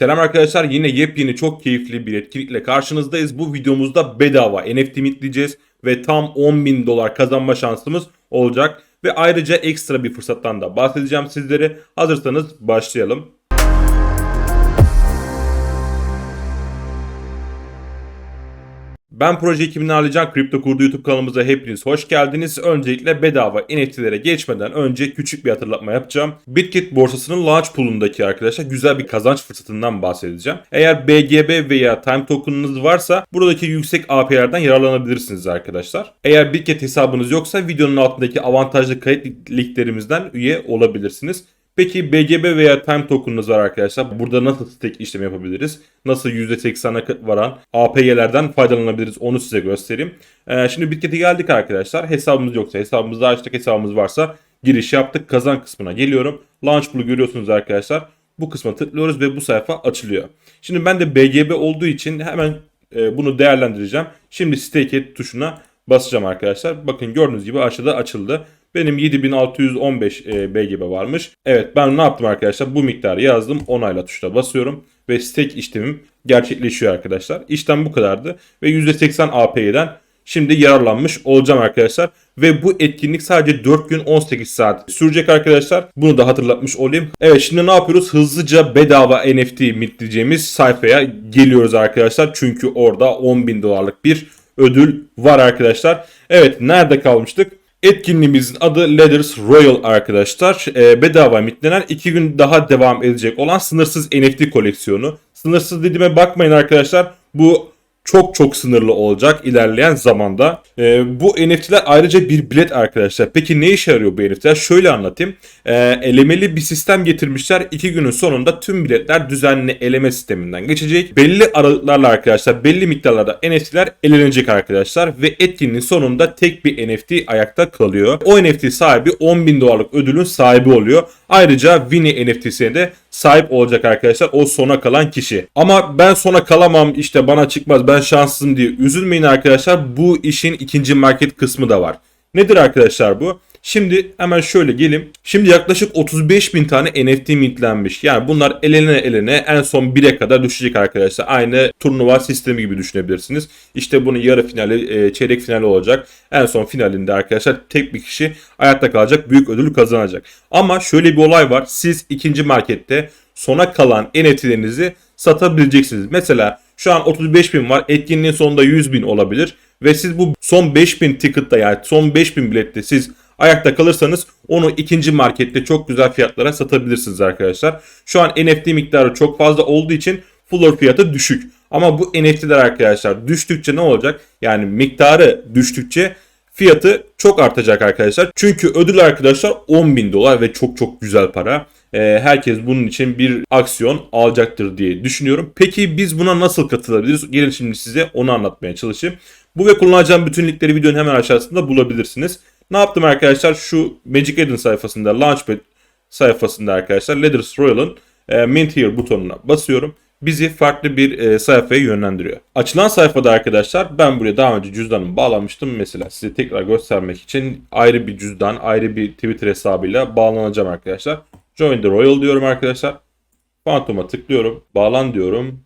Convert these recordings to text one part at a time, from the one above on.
Selam arkadaşlar yine yepyeni çok keyifli bir etkinlikle karşınızdayız. Bu videomuzda bedava NFT mintleyeceğiz ve tam 10.000 dolar kazanma şansımız olacak. Ve ayrıca ekstra bir fırsattan da bahsedeceğim sizlere. Hazırsanız başlayalım. Ben Proje 2000 Alican Kripto Kurdu YouTube kanalımıza hepiniz hoş geldiniz. Öncelikle bedava NFT'lere geçmeden önce küçük bir hatırlatma yapacağım. Bitkit borsasının launch pool'undaki arkadaşlar güzel bir kazanç fırsatından bahsedeceğim. Eğer BGB veya Time token'ınız varsa buradaki yüksek APR'den yararlanabilirsiniz arkadaşlar. Eğer Bitkit hesabınız yoksa videonun altındaki avantajlı kayıt linklerimizden üye olabilirsiniz. Peki BGB veya Time token'ınız var arkadaşlar. Burada nasıl stake işlemi yapabiliriz? Nasıl %80'e varan APY'lerden faydalanabiliriz? Onu size göstereyim. Ee, şimdi Bitkit'e geldik arkadaşlar. Hesabımız yoksa hesabımızı açtık. Hesabımız varsa giriş yaptık. Kazan kısmına geliyorum. Launch pool'u görüyorsunuz arkadaşlar. Bu kısma tıklıyoruz ve bu sayfa açılıyor. Şimdi ben de BGB olduğu için hemen e, bunu değerlendireceğim. Şimdi stake et tuşuna basacağım arkadaşlar. Bakın gördüğünüz gibi aşağıda açıldı. Benim 7615 e, BGB varmış. Evet ben ne yaptım arkadaşlar? Bu miktarı yazdım. Onayla tuşuna basıyorum. Ve stake işlemim gerçekleşiyor arkadaşlar. İşlem bu kadardı. Ve %80 APY'den şimdi yararlanmış olacağım arkadaşlar. Ve bu etkinlik sadece 4 gün 18 saat sürecek arkadaşlar. Bunu da hatırlatmış olayım. Evet şimdi ne yapıyoruz? Hızlıca bedava NFT mintleyeceğimiz sayfaya geliyoruz arkadaşlar. Çünkü orada 10.000 dolarlık bir ödül var arkadaşlar. Evet nerede kalmıştık? Etkinliğimizin adı Ladders Royal arkadaşlar. E, bedava mitlenen 2 gün daha devam edecek olan sınırsız NFT koleksiyonu. Sınırsız dediğime bakmayın arkadaşlar. Bu çok çok sınırlı olacak ilerleyen zamanda. E, bu NFT'ler ayrıca bir bilet arkadaşlar. Peki ne işe yarıyor bu NFT'ler? Şöyle anlatayım. E, elemeli bir sistem getirmişler. 2 günün sonunda tüm biletler düzenli eleme sisteminden geçecek. Belli aralıklarla arkadaşlar belli miktarlarda NFT'ler elenecek arkadaşlar. Ve etkinliğin sonunda tek bir NFT ayakta kalıyor. O NFT sahibi 10.000 dolarlık ödülün sahibi oluyor. Ayrıca Winnie NFT'sine de sahip olacak arkadaşlar o sona kalan kişi. Ama ben sona kalamam işte bana çıkmaz ben şanssızım diye üzülmeyin arkadaşlar. Bu işin ikinci market kısmı da var. Nedir arkadaşlar bu? Şimdi hemen şöyle gelim. Şimdi yaklaşık 35 bin tane NFT mintlenmiş. Yani bunlar elene elene en son 1'e kadar düşecek arkadaşlar. Aynı turnuva sistemi gibi düşünebilirsiniz. İşte bunun yarı finali, e, çeyrek finali olacak. En son finalinde arkadaşlar tek bir kişi hayatta kalacak. Büyük ödülü kazanacak. Ama şöyle bir olay var. Siz ikinci markette sona kalan NFT'lerinizi satabileceksiniz. Mesela şu an 35 bin var. Etkinliğin sonunda 100 bin olabilir. Ve siz bu son 5000 ticket'ta yani son 5000 bilette siz ayakta kalırsanız onu ikinci markette çok güzel fiyatlara satabilirsiniz arkadaşlar. Şu an NFT miktarı çok fazla olduğu için floor fiyatı düşük. Ama bu NFT'ler arkadaşlar düştükçe ne olacak? Yani miktarı düştükçe fiyatı çok artacak arkadaşlar. Çünkü ödül arkadaşlar 10 bin dolar ve çok çok güzel para. Ee, herkes bunun için bir aksiyon alacaktır diye düşünüyorum. Peki biz buna nasıl katılabiliriz? Gelin şimdi size onu anlatmaya çalışayım. Bu ve kullanacağım bütün linkleri videonun hemen aşağısında bulabilirsiniz. Ne yaptım arkadaşlar? Şu Magic Eden sayfasında, Launchpad sayfasında arkadaşlar Ladders Royal'ın e, Mint Here butonuna basıyorum. Bizi farklı bir e, sayfaya yönlendiriyor. Açılan sayfada arkadaşlar ben buraya daha önce cüzdanımı bağlamıştım. Mesela size tekrar göstermek için ayrı bir cüzdan, ayrı bir Twitter hesabıyla bağlanacağım arkadaşlar. Join the Royal diyorum arkadaşlar. Phantom'a tıklıyorum. Bağlan diyorum.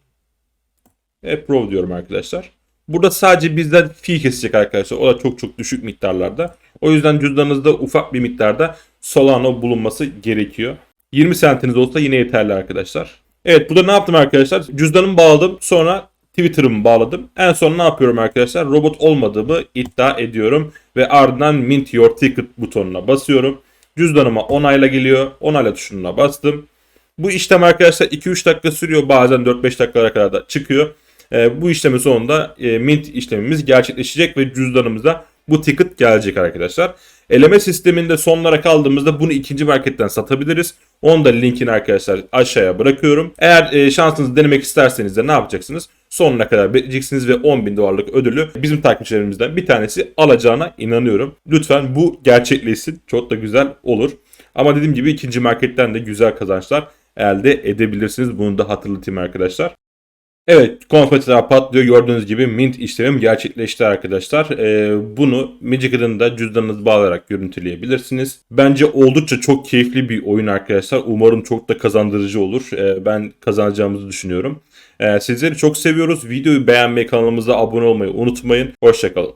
Approve diyorum arkadaşlar. Burada sadece bizden fee kesecek arkadaşlar. O da çok çok düşük miktarlarda. O yüzden cüzdanınızda ufak bir miktarda Solano bulunması gerekiyor. 20 centiniz olsa yine yeterli arkadaşlar. Evet burada ne yaptım arkadaşlar? Cüzdanımı bağladım. Sonra Twitter'ımı bağladım. En son ne yapıyorum arkadaşlar? Robot olmadığımı iddia ediyorum. Ve ardından Mint Your Ticket butonuna basıyorum. Cüzdanıma onayla geliyor. Onayla tuşuna bastım. Bu işlem arkadaşlar 2-3 dakika sürüyor. Bazen 4-5 dakikalara kadar da çıkıyor. E, bu işlemin sonunda e, mint işlemimiz gerçekleşecek ve cüzdanımıza bu ticket gelecek arkadaşlar. Eleme sisteminde sonlara kaldığımızda bunu ikinci marketten satabiliriz. Onu da linkini arkadaşlar aşağıya bırakıyorum. Eğer e, şansınızı denemek isterseniz de ne yapacaksınız? Sonuna kadar bekleyeceksiniz ve 10.000 dolarlık ödülü bizim takipçilerimizden bir tanesi alacağına inanıyorum. Lütfen bu gerçekleşsin. Çok da güzel olur. Ama dediğim gibi ikinci marketten de güzel kazançlar elde edebilirsiniz. Bunu da hatırlatayım arkadaşlar. Evet konfetiler patlıyor gördüğünüz gibi mint işlemim gerçekleşti arkadaşlar. Ee, bunu Magical'ın da cüzdanınızı bağlayarak görüntüleyebilirsiniz. Bence oldukça çok keyifli bir oyun arkadaşlar. Umarım çok da kazandırıcı olur. Ee, ben kazanacağımızı düşünüyorum. Ee, sizleri çok seviyoruz. Videoyu beğenmeyi kanalımıza abone olmayı unutmayın. Hoşçakalın.